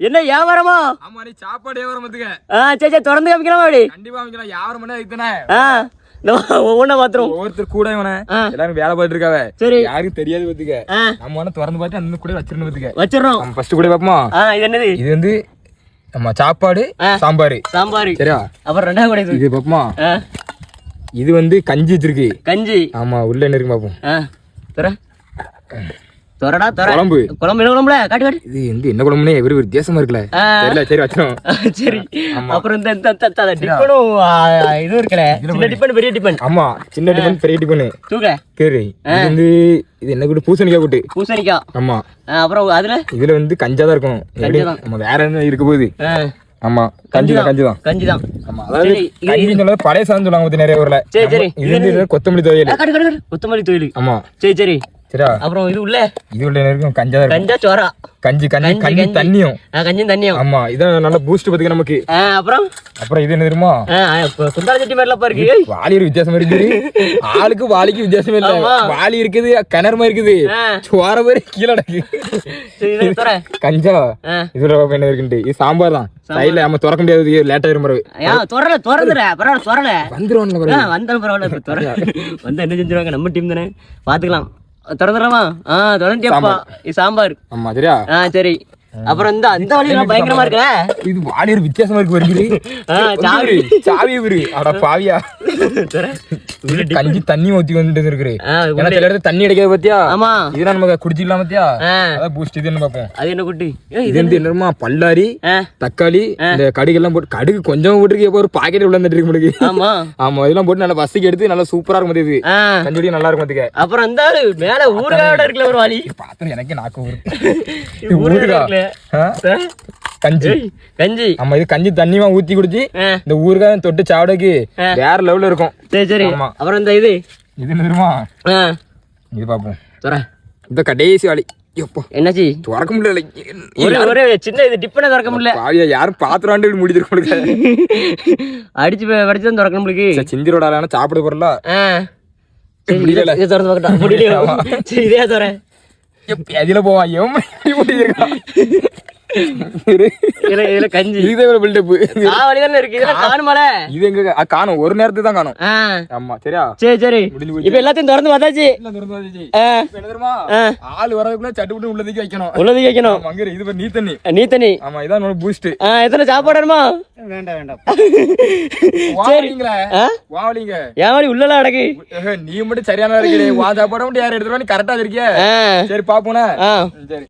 என்ன வியாபாரமா? ஆமா நீ சாப்பாடு வியாபாரம் பார்த்துக்க ஆ சரி சரி திறந்து காமிக்கலாம் அப்படி? கண்டிப்பா அமைக்கலாம் வியாபாரம் பண்ண இதுதானே? ஆ இந்த ஒவ்வொன்றா மாத்திரம் ஒவ்வொருத்தர் கூட இவன. எல்லாரும் வேலை பார்த்துட்டு இருக்காவ. சரி. யாருக்கும் தெரியாது பாத்துக்க. நம்ம வேணா திறந்து பார்த்து அந்த கூட வச்சிருந்து பாத்துக்க. வச்சிடுறோம் நம்ம ஃபர்ஸ்ட் கூட இது என்னது? இது வந்து நம்ம சாப்பாடு. சாம்பார். சாம்பார். சரியா? அப்புறம் ரெண்டாவது கூட இது ஆ. இது வந்து கஞ்சி வச்சிருக்கு. கஞ்சி. ஆமா உள்ள என்ன இருக்கு பார்ப்போம். ஆ. துற துறடா துற. குழம்பு. குழம்பு என்ன குழம்புல? காட்டு காட்டு. இது வந்து என்ன குழம்புனே இவரு வித்தியாசமா இருக்குல்ல. தெரியல சரி வச்சிடும் ஆ, சரி. அப்புறம் இந்த இது இருக்குல்ல. சின்ன பெரிய ஆமா சின்ன டிபன் பெரிய டிபன் தூக்க இது வந்து இது என்ன கூட்டு? பூசணிக்காய் கூட்டு. பூசணிக்காய் ஆமா. அப்புறம் அதுல? இதுல வந்து கஞ்சா தான் இருக்கணும். எப்படி? நம்ம வேற என்ன இருக்க போகுது? ஆமா கஞ்சி தான் கஞ்சி தான் கஞ்சி தான் ஆமா அதாவது கஞ்சின்னு சொல்றது பழைய சாதம் சொல்லுவாங்க நிறைய ஊர்ல. சரி, சரி. இது கொத்தமல்லி காட்டு. கொத்தமல்லி தொழில். ஆமா. சரி சரி. சரியா? அப்புறம் இது உள்ள. இது உள்ள இருக்கும் கஞ்சா கஞ்சா சோறா. கஞ்சி கஞ்சி கஞ்சி, கஞ்சி கஞ்சி. தண்ணியும். தண்ணியும். ஆமா இதான் நல்ல பூஸ்ட் பாத்துக்க நமக்கு. அப்புறம்? அப்புறம் இது என்ன தெரியுமா? குந்தால சட்டி மாதிரிலாம் பாருக்கு வாலி ஒரு வித்தியாசம் இருக்குது ஆளுக்கு வாலிக்கு வித்தியாசமே இல்ல. வாலி இருக்குது கிணறு மாதிரி இருக்குது. சோற மாதிரி கீழே நடக்கு. சரி கஞ்சா. இதுல என்ன இருக்குன்ட்டு. இது சாம்பார் தான். சைடுல நம்ம திறக்க முடியாது லேட் ஆயிரும் பிறகு. துறல துறந்துற பரவாயில்ல துறல. பிறகு. வந்தாலும் பரவாயில்ல வந்தா என்ன செஞ்சிருவாங்க? நம்ம டீம் தானே. பாத்துக்கலாம். திறந்துடலாமா ஆ திறந்துட்டியாப்பா இது சாம்பார். ஆமா சரியா? ஆ சரி. அப்புறம் இந்த அந்த வழியெல்லாம் பயங்கரமா இருக்குல்ல இது வாலி ஒரு வித்தியாசமா இருக்கு வருகிறது சாவி. சாவி இவரு. அட பாவியா. கஞ்சி தண்ணி ஊத்தி வந்துட்டு இருக்கு. ஏன்னா சில இடத்துல தண்ணி அடிக்காது பாத்தியா? ஆமா. இதெல்லாம் நம்ம குடிச்சிக்கலாம் பாத்தியா? அதான் பூஸ்ட் இதுன்னு பார்ப்போம் அது என்ன குட்டி? இது வந்து என்னமா பல்லாரி தக்காளி இந்த கடுகெல்லாம் போட்டு கடுகு கொஞ்சம் போட்டுருக்கு ஒரு பாக்கெட் உள்ள வந்துட்டு இருக்கு ஆமா. ஆமா இதெல்லாம் போட்டு நல்லா பசிக்கு எடுத்து நல்லா சூப்பரா இருக்கும் இது. கஞ்சி நல்லா இருக்கும் பாத்துக்க. அப்புறம் ஆளு மேல ஊறுகாயோட இருக்குல்ல ஒரு வாளி. பாத்திரம் எனக்கே நாக்கு ஊரு இது ஊறுகாய் கஞ்சி. கஞ்சி. ஆமா இது கஞ்சி தண்ணிமா ஊத்தி குடிச்சு இந்த ஊறுகாய் தொட்டு சாப்பிடக்கு வேற லெவல்ல இருக்கும். சரி சரி. அப்புறம் இந்த இது. இது என்ன தெரியுமா இது பாப்போம். துற. இந்த கடைசி வாளி. என்னாச்சு? திறக்க முடியல. ஒரு சின்ன இது டிப்பனை திறக்க முடியல. பாவியா யாரும் பாத்திராண்டு முடிஞ்சிருக்க அடிச்சு வடிச்சு தான் திறக்க முடியுது செஞ்சிரோட ஆளான சாப்பிட போறல. திறந்து பார்க்கட்டா முடியல சரி இதே துற எதில போவா எவன். இதுல கஞ்சி. இதே பில்டப் தானே இருக்கு. இதெல்லாம் காணுமால? இது எங்க காணும். ஒரு நேரத்துக்கு தான் காணும். ஆமா சரியா? சரி சரி. இப்ப எல்லாத்தையும் திறந்து பார்த்தாச்சு. திறந்து என்ன தெரியுமா? ஆள் வரதுக்குள்ள சட்டுப்புட்டு உள்ளதுக்கு வைக்கணும். உள்ளது கேட்கணும் ஆமா, அங்க. இது பாரு, நீ தண்ணி. நீ தண்ணி. ஆமா இதான் பூஸ்ட் எத்தனை சாப்பாடு வேணுமா? வேண்டாம் வேண்டாம். வாவலிங்களே வாவலிங்க. ஏன் மாதிரி உள்ளலாம் அடக்கு. நீ மட்டும் சரியான இருக்கிறே வா சாப்பாடு மட்டும் யார் எடுத்துருவா நீ கரெக்டா இருக்கிய சரி பாப்போனே சரி.